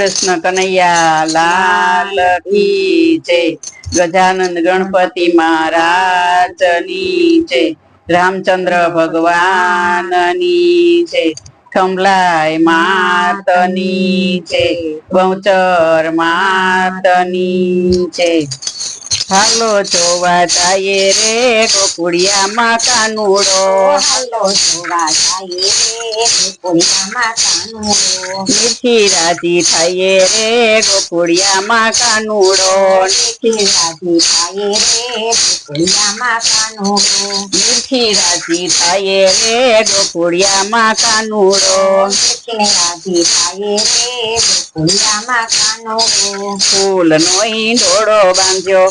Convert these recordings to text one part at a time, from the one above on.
કૃષ્ણ કનૈયા, લાલ કી જય. ગજાનંદ ગણપતિ મહારાજની જય. રામચંદ્ર ભગવાનની જય. ખંભલાય માતની જય. બહુચર માતની જય. હાલો જોવા જાય રે ગોકુળિયામાં કાનુડો. હાલો જોવા જાય રે ગોકુળિયામાં કાનુડો. મીઠી રાજી થાય રે ગોકુળિયામાં કાનુડો. મીઠી રાજી થાય રે ગોકુળિયામાં કાનુડો. મીઠી રાજી થાય રે ગોકુળિયામાં કાનુડો. મીઠી રાજી થાય રે ગોકુળિયામાં કાનુડો. ફૂલ નો ઈંડોળો બાંધ્યો.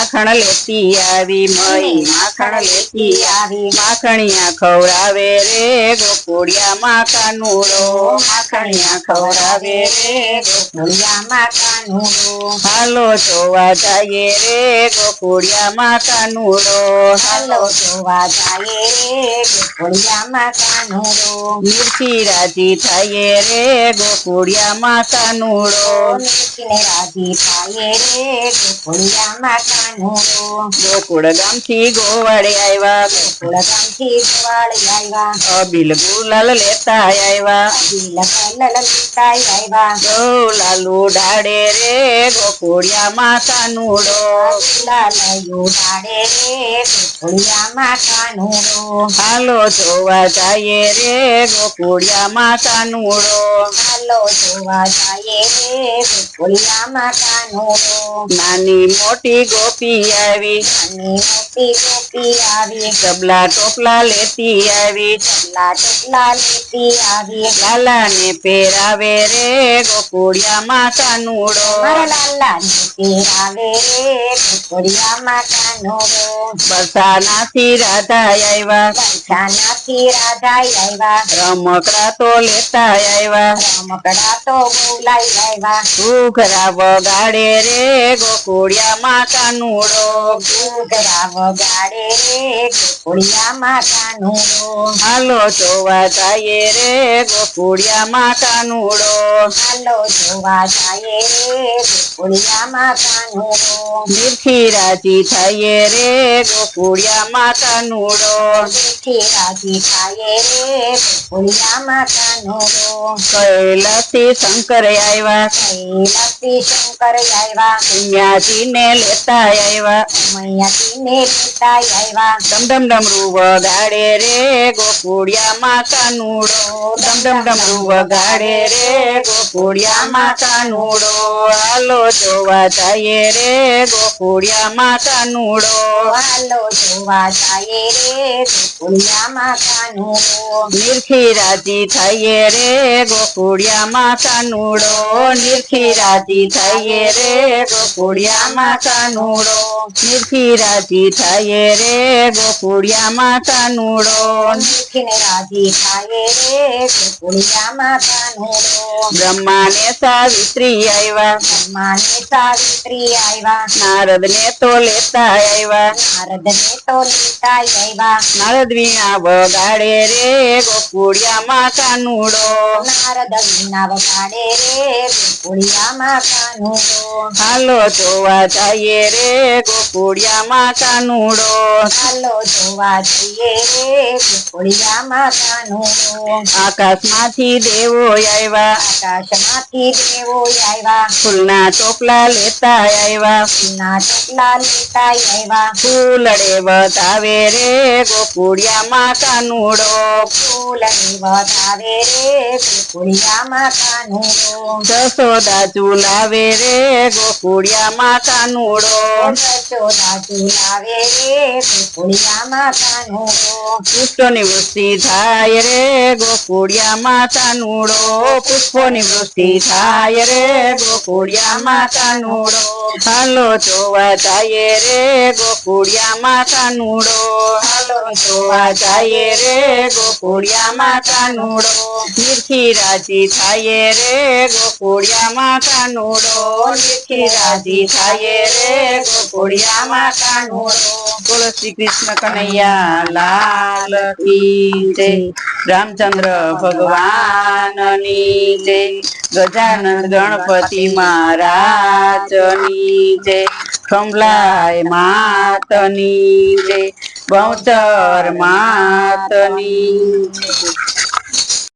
માખણ લેતી આવી મઈ માખણ લેતી આવી. માખણિયા ખવડાવે રે ગોકુળિયામાં કાનુડો માખણિયા ખવડાવે રે ગોકુળિયામાં કાનુડો હાલો જોવા જાય રે ગોકુળિયામાં કાનુડો હાલો જોવા જાય રે ગોકુળિયામાં કાનુડો મીઠી રાજી થાય રે ગોકુળિયામાં કાનુડો નીચને રાજી થાય રે ગોકુળિયામાં કાનુડો ગોકુળ ગામથી ગોવાડે આવ્યા ગોકુળ ગામથી ગવાળી આવ્યા અબીલ ગુલાલ લેતા આવ્યા અબીલ કલલ લીતાય આવ્યા ગૌલાલુ ડાડે રે ગોકુળિયામાં કાનુડો લાલયું ડાળે રે ગોકુળિયામાં કાનુડો હાલો જોવા જાય રે ગોકુળિયામાં કાનુડો હાલો જોવા જાય રે ગોકુળિયામાં કાનુડો નાની મોટી ગોપી આવી નાની મોટી ગોપી આવી ડબલા ટોપલા લેતી આવી ટપલા ટપલા લેતી આવી લાલાને પહેરાવે રે ગોકુળિયામાં કાનુડો મારા લાલા ને આવે રે ગોકુળિયામાં કાનુડો બરસાનાથી રાધા આવ્યા બંધાનાથી રાધા આવ્યા રમકડા તો લેતા આવ્યા રમકડા તો બોલાઈ આવ્યા ઘૂઘરા વગાડે રે ગોકુળિયામાં કાનુડો ઘૂઘરા વગાડે રે ગોકુળિયામાં કાનુડો હાલો જોવા જાય રે ગોકુળિયામાં કાનુડો હાલો જોવા જાય રે ગોકુળિયામાં કાનુડો મીઠી રાજી થાય રે ગોકુળિયામાં કાનુડો મીઠી રાજી થાય રે ગોકુળિયામાં કાનુડો કૈલાસી શંકર આવ્યા કૈલાસી શંકર આવ્યા કન્યાજીને લેતા આવ્યા મૈયાજીને લેતા આવ્યા ડમ ડમ ડમરું વગાડે રે ગોકુળિયામાં કાનુડો ડમ ડમ ડમરું વગાડે રે ગોકુળિયામાં કાનુડો હાલો જોવા જાય રે ગોકુળિયામાં કાનુડો હાલો જોવા જાય રે ગોકુળિયામાં કાનુડો નિરખી રાજી થાય રે ગોકુળિયામાં કાનુડો નિરખી રાજી થાય રે ગોકુળિયામાં કાનુડો નિરખી રાજી થાય રે ગોકુળિયામાં નુડો. નીકળીને રાજી થાય રે ગોકુળિયામાં કાનુડો બ્રહ્માને સાવિત્રી આવ્યા બ્રહ્માને સાવિત્રી આવ્યા નારદ ને તો લેતા આવ્યા નારદને તો લેતા આવ્યા નારદ વીણા વગાડે રે ગોકુળિયામાં નુડો. નારદ વિના વગાડે રે ગોકુળિયામાં નુડો. હાલો જોવા જાય રે ગોકુળિયામાં કાનુડો હાલો જોવા જઈએ ગોકુળિયા કાનુડો આકાશમાંથી દેવો આવ્યા આકાશમાંથી દેવો આવ્યા ફૂલના ચોપલા લેતા આવ્યા ફૂલના ચોપલા લેતા આવ્યા ફૂલડે બતાવે રે ગોકુળિયામાં કાનુડો ફૂલ બતાવે રે ગોકુળિયામાં કાનુડો જસોદા ઝુલાવે રે ગોકુળિયામાં કાનુડો યશોદા ઝુલાવે રે ગોકુળિયામાં કાનુડો પુષ્પોની વૃષ્ટિ થાય રે ગોકુળિયામાં કાનુડો પુષ્પોની વૃષ્ટિ થાય રે ગોકુળિયામાં કાનુડો હાલો જોવા જાય રે ગોકુળિયામાં કાનુડો હાલો જોવા જાય રે ગોકુળિયામાં કાનુડો નિરખી રાજી થાય રે ગોકુળિયામાં કાનુડો નિરખી રાજી થાય રે કાનુડો બોલો શ્રી કૃષ્ણ કનૈયા, લાલ કી જય. રામચંદ્ર ભગવાનની જય. ગજાનંદ ગણપતિ મહારાજની જય. ખંભલાય માતની જય. બહુચર માતની જય.